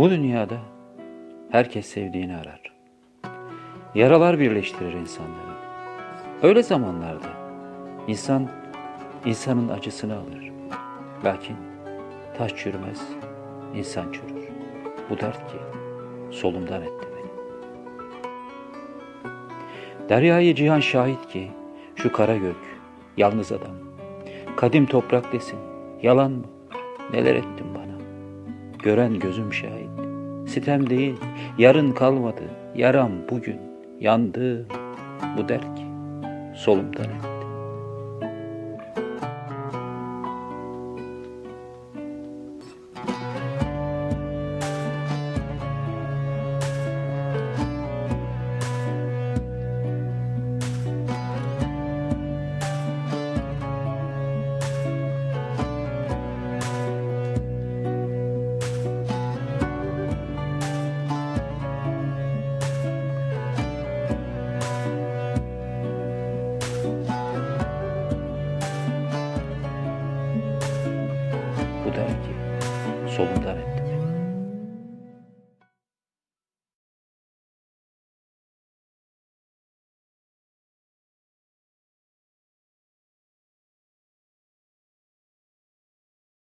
Bu dünyada herkes sevdiğini arar. Yaralar birleştirir insanları. Öyle zamanlarda insan insanın acısını alır. Lakin taş çürümez, insan çürür. Bu dert ki solumdan etti beni. Deryayı cihan şahit ki şu kara gök, yalnız adam. Kadim toprak desin, yalan mı? Neler ettin bana? Gören gözüm şahit. Sitem değil, yarın kalmadı. Yaram bugün, yandı. Bu dert ki solumdan etti. Bu dert ki. Solumdan